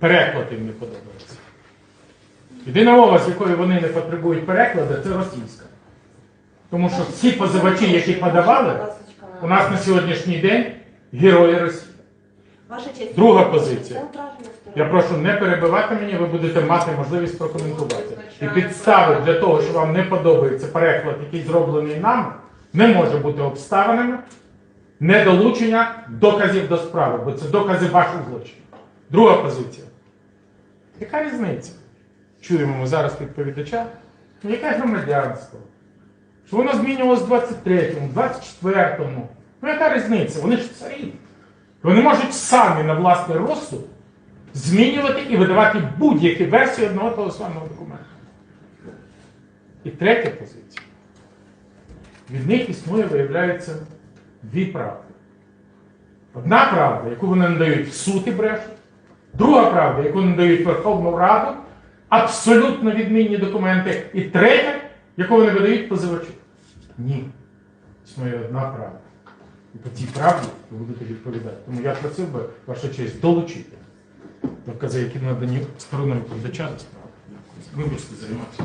переклад їм не подобається. Єдина мова, з якої вони не потребують перекладу, це російська. Тому що всі позивачі, які подавали, у нас на сьогоднішній день герої Росії. Друга позиція. Я прошу не перебивати мені, ви будете мати можливість прокоментувати. І підстави для того, що вам не подобається переклад, який зроблений нами, не може бути обставинами недолучення доказів до справи, бо це докази ваших злочинів. Друга позиція. Яка різниця? Чуємо ми зараз відповідача. Ну, яке громадянство? Що воно змінювалося в 23-му, 24-му. Ну яка різниця? Вони ж царі. Вони можуть самі на власний розсуд змінювати і видавати будь-які версії одного того самого документу. І третя позиція. Від них існує, виявляється, дві правди. Одна правда, яку вони надають в суд і брешуть, друга правда, яку надають Верховну Раду, абсолютно відмінні документи, і третя, яку вони видають позивачу. Ні. Існує одна правда. І по цій правді ви будете відповідати. Тому я просив би, ваша честь, долучити докази, які надані стороною передача за справу. Вибачте, займатися.